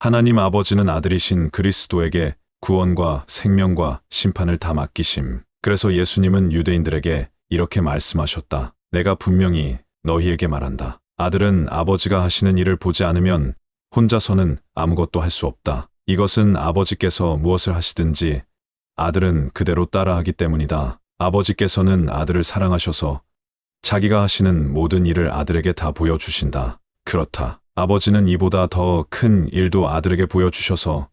하나님 아버지는 아들이신 그리스도에게 구원과 생명과 심판을 다 맡기심. 그래서 예수님은 유대인들에게 이렇게 말씀하셨다. 내가 분명히 너희에게 말한다. 아들은 아버지가 하시는 일을 보지 않으면 혼자서는 아무것도 할 수 없다. 이것은 아버지께서 무엇을 하시든지 아들은 그대로 따라하기 때문이다. 아버지께서는 아들을 사랑하셔서 자기가 하시는 모든 일을 아들에게 다 보여주신다. 그렇다. 아버지는 이보다 더 큰 일도 아들에게 보여주셔서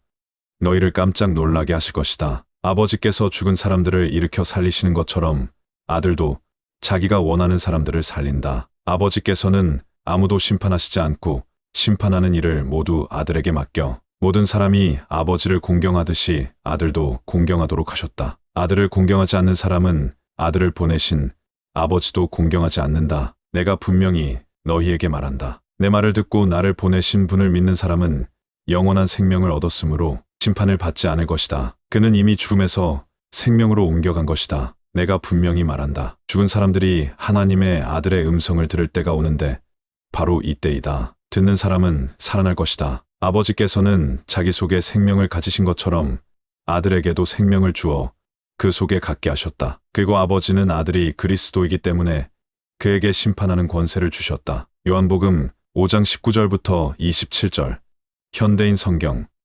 너희를 깜짝 놀라게 하실 것이다. 아버지께서 죽은 사람들을 일으켜 살리시는 것처럼 아들도 자기가 원하는 사람들을 살린다. 아버지께서는 아무도 심판하시지 않고 심판하는 일을 모두 아들에게 맡겨 모든 사람이 아버지를 공경하듯이 아들도 공경하도록 하셨다. 아들을 공경하지 않는 사람은 아들을 보내신 아버지도 공경하지 않는다. 내가 분명히 너희에게 말한다. 내 말을 듣고 나를 보내신 분을 믿는 사람은 영원한 생명을 얻었으므로 심판을 받지 않을 것이다. 그는 이미 죽음에서 생명으로 옮겨간 것이다. 내가 분명히 말한다. 죽은 사람들이 하나님의 아들의 음성을 들을 때가 오는데 바로 이때이다. 듣는 사람은 살아날 것이다. 아버지께서는 자기 속에 생명을 가지신 것처럼 아들에게도 생명을 주어 그 속에 갖게 하셨다. 그리고 아버지는 아들이 그리스도이기 때문에 그에게 심판하는 권세를 주셨다. 요한복음 5장 19절부터 27절. 현대인 성경